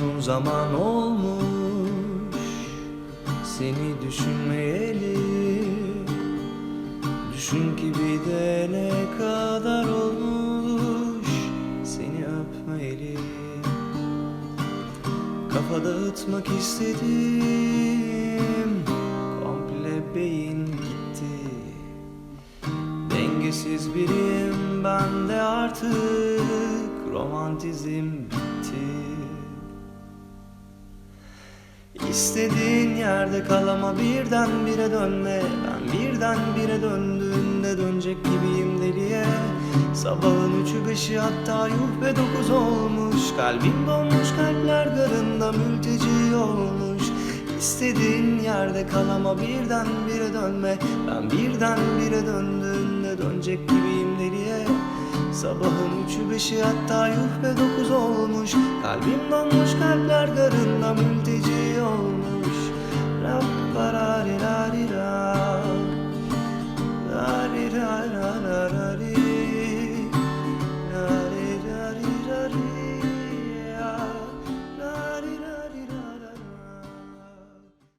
uzun zaman olmuş Seni düşünmeyeli. Düşün ki bir de ne kadar olmuş Seni öpmeyeli. Kafa dağıtmak istedim Komple beyin gitti. Dengesiz biriyim ben de artık Romantizm bitti İstediğin yerde kal ama birden bire dönme. Ben birden bire döndüğünde dönecek gibiyim deliye. Sabahın üçü beşi hatta yuh be dokuz olmuş. Kalbim donmuş kalpler garında mülteci olmuş. İstediğin yerde kal ama birden bire dönme. Ben birden bire döndüğünde dönecek gibiyim deliye. Sabahın üçü beşi hatta yuh be dokuz olmuş. Kalbim donmuş kalpler